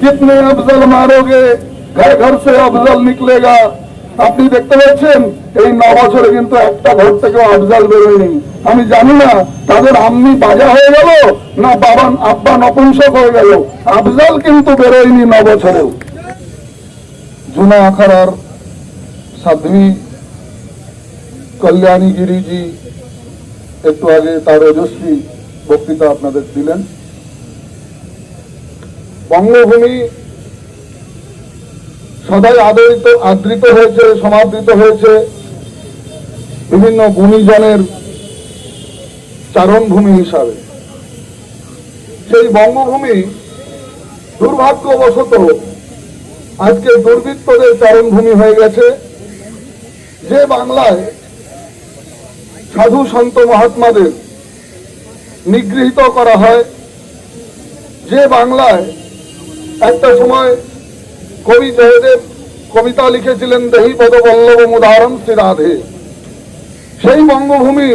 कितने अफजल मारोगे घर घर से अफजल निकलेगा আপনি দেখতে পাচ্ছেন এই ন বছরে কিন্তু একটা ঘর থেকে আফজাল বেরোয়নি আমি জানি না তাদের আম্মি বাজা হয়ে গেল না বাবা আব্বা নপুংসক হয়ে গেল আফজাল কিন্তু বেরোয়নি ন বছরেও জুনা আখাড়ার সাধ্বী কল্যাণী গিরিজি একটু আগে তার ওজস্বী বক্তৃতা আপনাদের দিলেন বঙ্গভূমি সদাই আদরিত, আদৃত হয়েছে, সমাদৃত হয়েছে। বিভিন্ন গুণীজনের চারণভূমি হিসাবে। সেই বঙ্গভূমি দুর্ভাগ্যবশত আজকে দুর্বৃত্তদের চারণভূমি হয়ে গেছে। যে বাংলায় সাধু সন্ত মহাত্মাদের নিগৃহীত করা হয়, যে বাংলায় একটা সময় কবি জয়দেব কবিতা লিখেছিলেন, দেহি পদ বল্লভ উদাহরণ শ্রী রাধে। সেই বঙ্গভূমি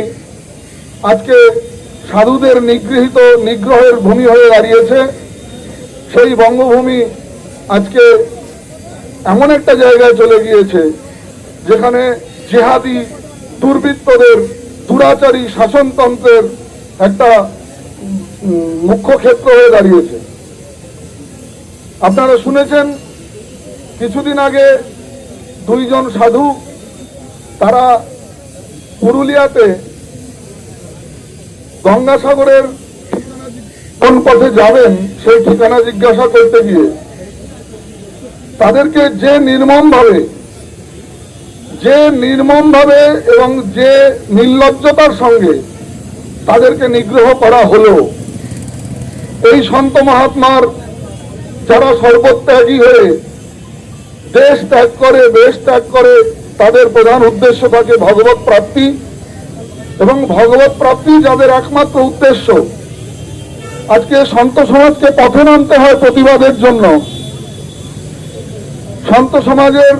আজকে সাধুদের নিগৃহীত, নিগ্রহের ভূমি হয়ে দাঁড়িয়েছে। সেই বঙ্গভূমি আজকে এমন একটা জায়গায় চলে গিয়েছে, যেখানে জেহাদি দুর্বৃত্তদের, দুরাচারী শাসনতন্ত্রের একটা মুখ্য ক্ষেত্র হয়ে দাঁড়িয়েছে। আপনারা শুনেছেন, কিছুদিন আগে দুইজন সাধু, তারা পুরুলিয়াতে গঙ্গাসাগরের কোন পথে যাবেন, সেই ঠিকানা জিজ্ঞাসা করতে গিয়ে, তাদেরকে যে নির্মম ভাবে যে নির্মম ভাবে এবং যে নির্লজ্জতার সঙ্গে তাদেরকে নিগ্রহ করা হলো, এই সন্ত মহাত্মার যারা সর্বত্যাগী হয়ে দেশ ত্যাগ করে বেশ ত্যাগ করে, তাদের প্রধান উদ্দেশ্য থাকে ভগবত প্রাপ্তি। এবং ভগবত প্রাপ্তি যাদের একমাত্র উদ্দেশ্য, আজকে সন্ত সমাজকে পথে নামতে হয় প্রতিবাদের জন্য। সন্ত সমাজের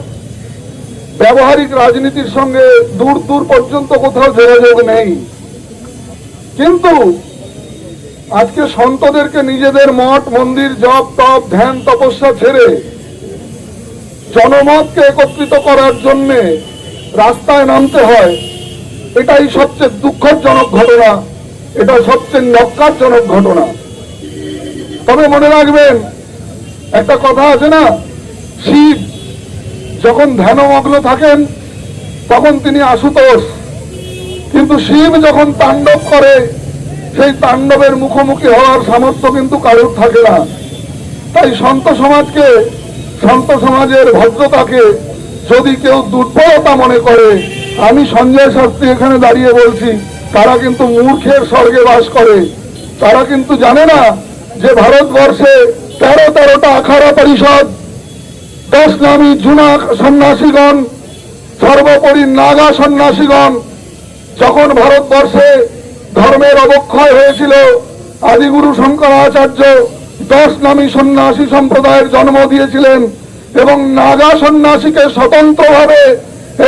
ব্যবহারিক রাজনীতির সঙ্গে দূর দূর পর্যন্ত কোথাও যোগাযোগ নেই। কিন্তু আজকে সন্তদেরকে নিজেদের মঠ, মন্দির, জপ, তপ, ধ্যান, তপস্যা ছেড়ে জনমতকে একত্রিত করার জন্য রাস্তায় নামতে হয়। এটাই সবচেয়ে দুঃখজনক ঘটনা, এটা সবচেয়ে নক্কারজনক ঘটনা। তবে মনে রাখবেন, একটা কথা আছে না, শিব যখন ধ্যানমগ্ন থাকেন, তখন তিনি আশুতোষ। কিন্তু শিব যখন তাণ্ডব করে সেই তাণ্ডবের মুখোমুখি হওয়ার সামর্থ্য কিন্তু কারোর থাকে না। তাই সন্ত সমাজকে, সন্ত সমাজের ভদ্রতাকে যদি কেউ দুর্বলতা মনে করে, আমি সঞ্জয় শাস্ত্রী এখানে দাঁড়িয়ে বলছি, তারা কিন্তু মূর্খের স্বর্গে বাস করে। তারা কিন্তু জানে না যে ভারতবর্ষে তেরো তেরোটা আখাড়া পরিষদ, দশ নামী জুনা সন্ন্যাসীগণ, সর্বোপরি নাগা সন্ন্যাসীগণ, যখন ভারতবর্ষে ধর্মের অবক্ষয় হয়েছিল। আদিগুরু শঙ্করাচার্য দশ নামী সন্ন্যাসী সম্প্রদায়ের জন্ম দিয়েছিলেন এবং নাগা সন্ন্যাসীকে স্বতন্ত্রভাবে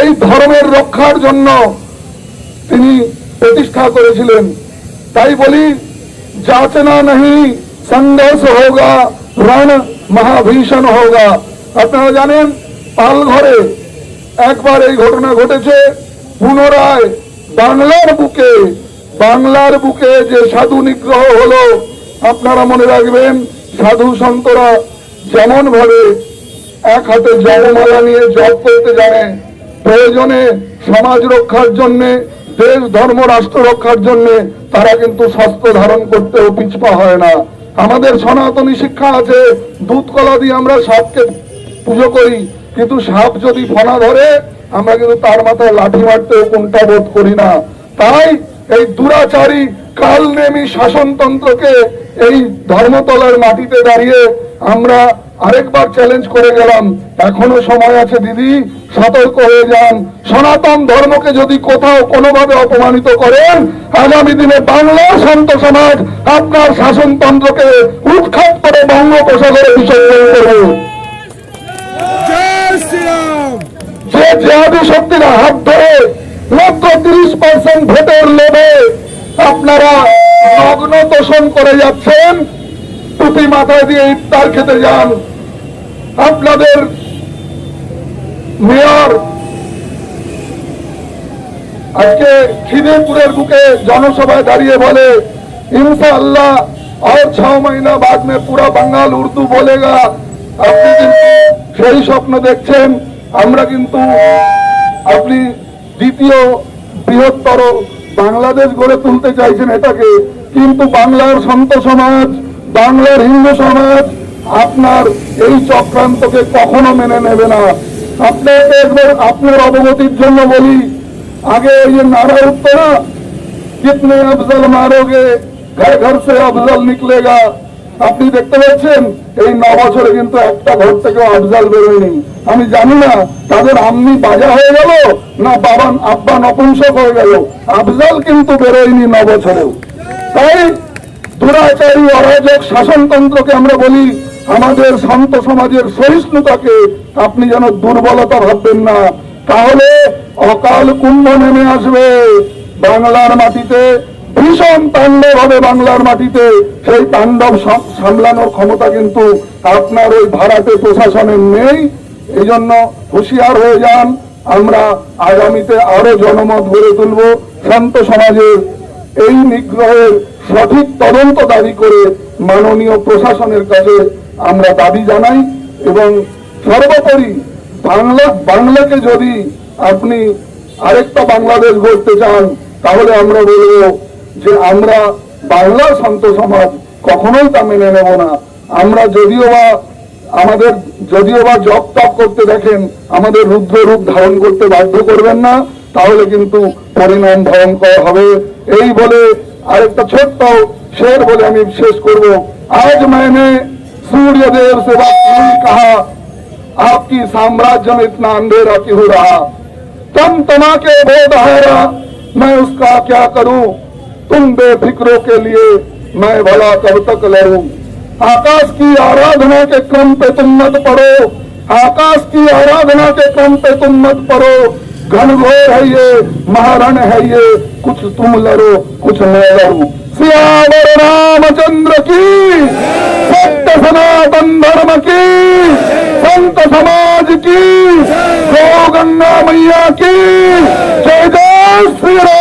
এই ধর্মের রক্ষার জন্য তিনি প্রতিষ্ঠা করেছিলেন। তাই বলি যাচনা নাহি সন্দেশ হোগা, রণ মহাভীষণ হোগা। আপনারা জানেন, পালঘরে একবার এই ঘটনা ঘটেছে। পুনরায় বাংলার বুকে বাংলার বুকে যে সাধু নিগ্রহ হলো, আপনারা মনে রাখবেন, সাধু সন্তরা যেমন ভাবে এক হাতে জপমালা নিয়ে জপ করতে জানে, প্রয়োজনে সমাজ রক্ষার জন্য, দেশ, ধর্ম, রাষ্ট্র রক্ষার জন্য তারা কিন্তু শস্ত্র ধারণ করতেও পিছপা হয় না। আমাদের সনাতনী শিক্ষা আছে, দুধ, কলা দিয়ে আমরা সাপকে পুজো করি, কিন্তু সাপ যদি ফনা ধরে, আমরা কিন্তু তার মাথায় লাঠি মারতেও কোনটা বোধ করি না। তাই এই দুরাচারী কালনেমি শাসনতন্ত্রকে এই ধর্মতলার মাটিতে দাঁড়িয়ে আমরা আরেকবার চ্যালেঞ্জ করে গেলাম। এখনও সময় আছে দিদি। সতর্ক হয়ে যান। সনাতন ধর্মকে যদি কোথাও কোনোভাবে অপমানিত করেন আগামী দিনে বাংলার সন্ত সমাজ আপনার শাসনতন্ত্রকে উৎখাত করে বঙ্গোপসাগরে বিসর্জন করবে। যে জেহাদি শক্তির হাত ধরে তিরিশ পার্সেন্ট ভোটের লোভে আপনারা নগ্ন তোষণ করে যাচ্ছেন। টুপি মাথায় দিয়ে ইফতার খেতে যান। আপনাদের মেয়র আজকে খিদেপুরের বুকে জনসভায় দাঁড়িয়ে বলে ইনশা আল্লাহ আর ছ মহিনা বাদ মে পুরা বাঙাল উর্দু বলেগা। আপনি কিন্তু সেই স্বপ্ন দেখছেন। আমরা কিন্তু আপনি দ্বিতীয় বৃহত্তর বাংলাদেশ গড়ে তুলতে চাইছেন এটাকে। কিন্তু বাংলার সন্ত সমাজ, বাংলার হিন্দু সমাজ আপনার এই চক্রান্তকে কখনো মেনে নেবে না। আপনাকে একবার আপনার অবগতির জন্য বলি, আগে ওই যে নারা উত্তরা কিতনে আফজল মারোগে, ঘর ঘর সে আফজল নিকলেগা। আপনি দেখতে পাচ্ছেন, এই ন বছরে কিন্তু একটা ঘর থেকে আফজল বেরোয়নি। আমি জানি না তাদের আম্মি বাজা হয়ে গেল না বাবা আব্বা নপুংসক হয়ে গেল। আফজাল কিন্তু বেরোয়নি ন বছরেও। তাই দুরাচারী, অরাজক শাসনতন্ত্রকে আমরা বলি, আমাদের শান্ত সমাজের সহিষ্ণুতাকে আপনি যেন দুর্বলতা ভাববেন না। তাহলে অকাল কুম্ভ নেমে আসবে। বাংলার মাটিতে, ভীষণ তাণ্ডব হবে বাংলার মাটিতে। সেই তাণ্ডব সামলানোর ক্ষমতা কিন্তু আপনার ওই ভাড়াটে প্রশাসনের নেই। এই জন্য হুঁশিয়ার হয়ে যান। আমরা আগামীতে আরও জনমত গড়ে তুলব। শান্ত সমাজের এই নিগ্রহের সঠিক তদন্ত দাবি করে মাননীয় প্রশাসনের কাছে আমরা দাবি জানাই এবং সর্বোপরি বাংলা বাংলাকে যদি আপনি আরেকটা বাংলাদেশ গড়তে চান, তাহলে আমরা বলব যে আমরা বাংলার শান্ত সমাজ কখনোই তা মেনে নেব না। আমরা যদিও বা আমাদের যদিও বা জপ তপ করতে দেখেন আমাদের রুদ্র রূপ ধারণ করতে বাধ্য করবেন না তাহলে কিন্তু পরিণাম ভয়ঙ্কর হবে এই বলে আরেকটা ছোট্ট শের বলে আমি শেষ করব আজ मैंने सूर्यदेव से बात नहीं कहा आपकी साम्राज्य में इतना अंधेरा क्यों रहा तुम तमाके बोध हारा मैं उसका क्या करूं तुम बेफिक्रों के लिए मैं भला कब तक लड़ूं आकाश की आराधना के क्रम पे तुम मत पड़ो। आकाश की आराधना के क्रम पे तुम मत पड़ो। घनघोर है ये, महारण है ये। कुछ तुम लड़ो, कुछ मैं लड़ू। सियावर रामचंद्र की, सत्य सनातन धर्म की, संत समाज की, गौ गंगा मैया की। जय जय श्री राम।